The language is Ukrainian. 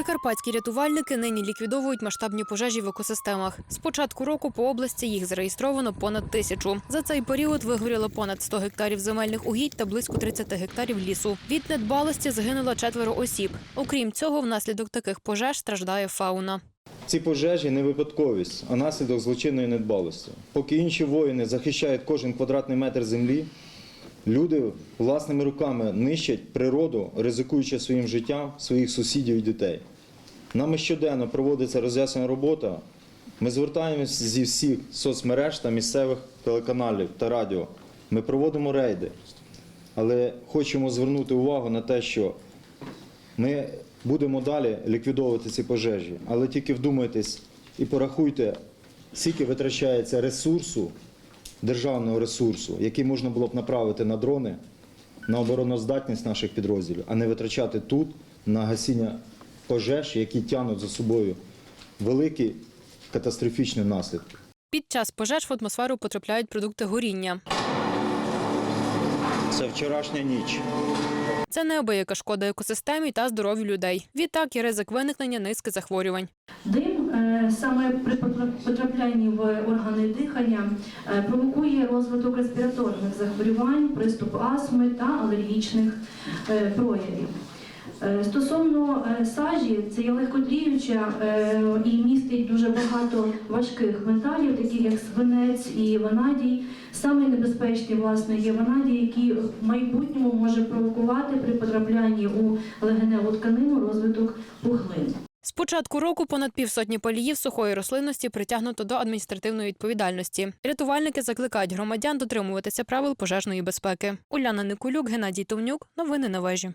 Прикарпатські рятувальники нині ліквідовують масштабні пожежі в екосистемах. З початку року по області їх зареєстровано понад тисячу. За цей період вигоріло понад 100 гектарів земельних угідь та близько 30 гектарів лісу. Від недбалості загинуло четверо осіб. Окрім цього, внаслідок таких пожеж страждає фауна. Ці пожежі не випадковість, а наслідок злочинної недбалості. Поки інші воїни захищають кожен квадратний метр землі, люди власними руками нищать природу, ризикуючи своїм життям своїх сусідів і дітей. Нами щоденно проводиться роз'яснена робота. Ми звертаємося зі всіх соцмереж та місцевих телеканалів та радіо. Ми проводимо рейди, але хочемо звернути увагу на те, що ми будемо далі ліквідовувати ці пожежі, але тільки вдумайтесь і порахуйте, скільки витрачається ресурсу, державного ресурсу, який можна було б направити на дрони, на обороноздатність наших підрозділів, а не витрачати тут на гасіння пожеж, які тягнуть за собою великі катастрофічні наслідки. Під час пожеж в атмосферу потрапляють продукти горіння. Це вчорашня ніч. Це неабияка шкода екосистемі та здоров'ю людей. Відтак і ризик виникнення низки захворювань. Дим е, саме при потраплянні в органи дихання е, провокує розвиток респіраторних захворювань, приступ астми та алергічних е, проявів. Е, Стосовно е, сажі, це є легкотліюча е, і містить дуже багато важких металів, таких як свинець і ванадій. Саме небезпечні власне є ванадій, які в майбутньому може провокувати при потраплянні у легеневу тканину розвиток пухлин. З початку року понад півсотні поліїв сухої рослинності притягнуто до адміністративної відповідальності. Рятувальники закликають громадян дотримуватися правил пожежної безпеки. Уляна Никулюк, Геннадій Товнюк. Новини на вежі.